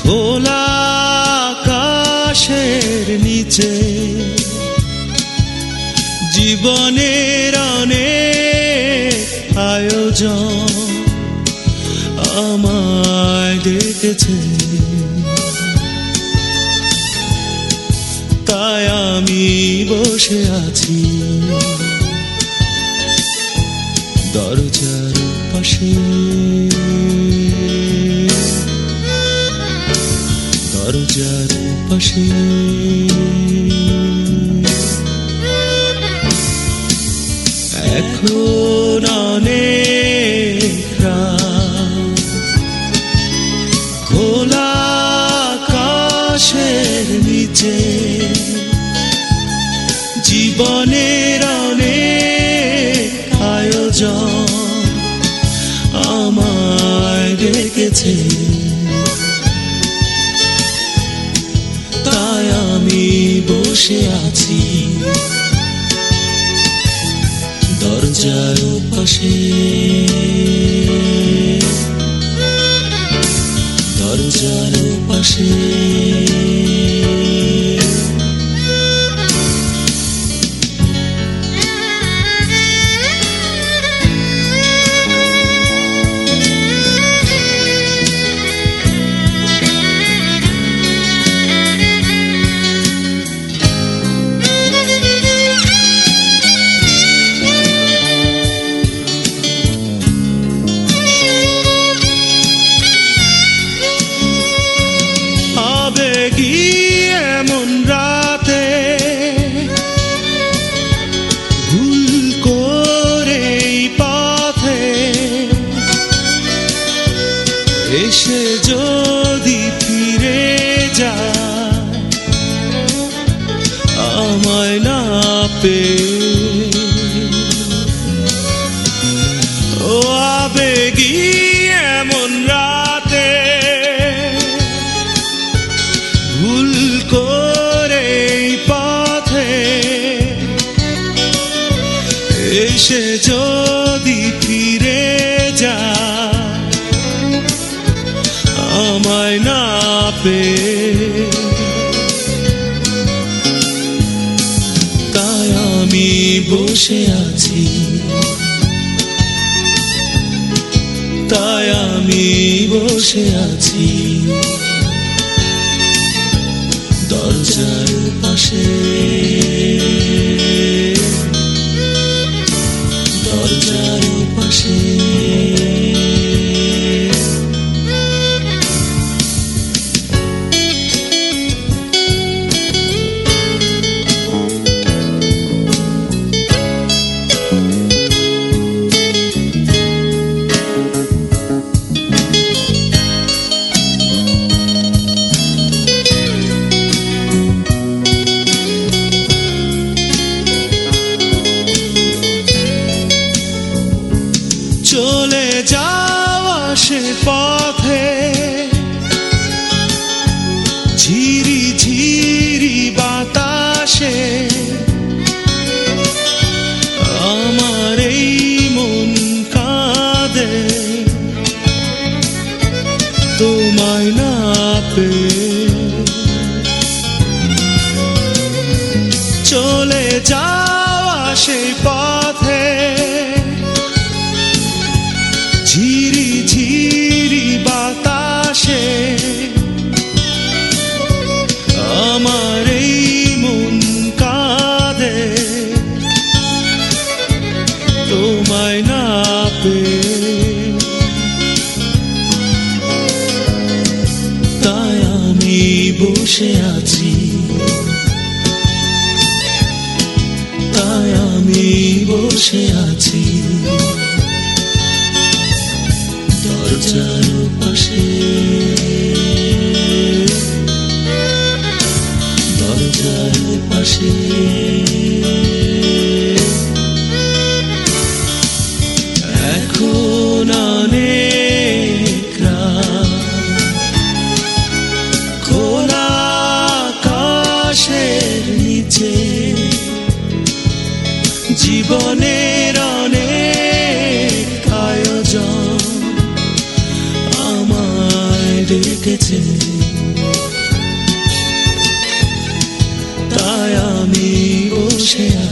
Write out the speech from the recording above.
খোলা আকাশের নিচে জীবনের অনেক আয়োজন আমায় ডেকেছে। তাই আমি বসে আছি পাশে এখন অনেক। খোলা আকাশের নিচে। জীবনের অনেক আয়োজন আমায় ডেকেছে। বসে আছি। দরজার পাশে পেয়ে ও আবেগী এমন রাতে ভুল করে পথে এসে যদি ফিরে যা, আমায় না পেয়ে বসে আছি। তাই আমি বসে আছি। দরজার পাশে। দরজার পাশে। চলে যাওয়া সে পথে। ঝিরি ঝিরি বাতাসে। আমার এই মন কাঁদে। তোমায় না বসে আছি। তাই আমি বসে আছি। দরজার হয়েছে। জীবনের অনেক আয়োজন আমায় ডেকেছে। তাই আমি বসে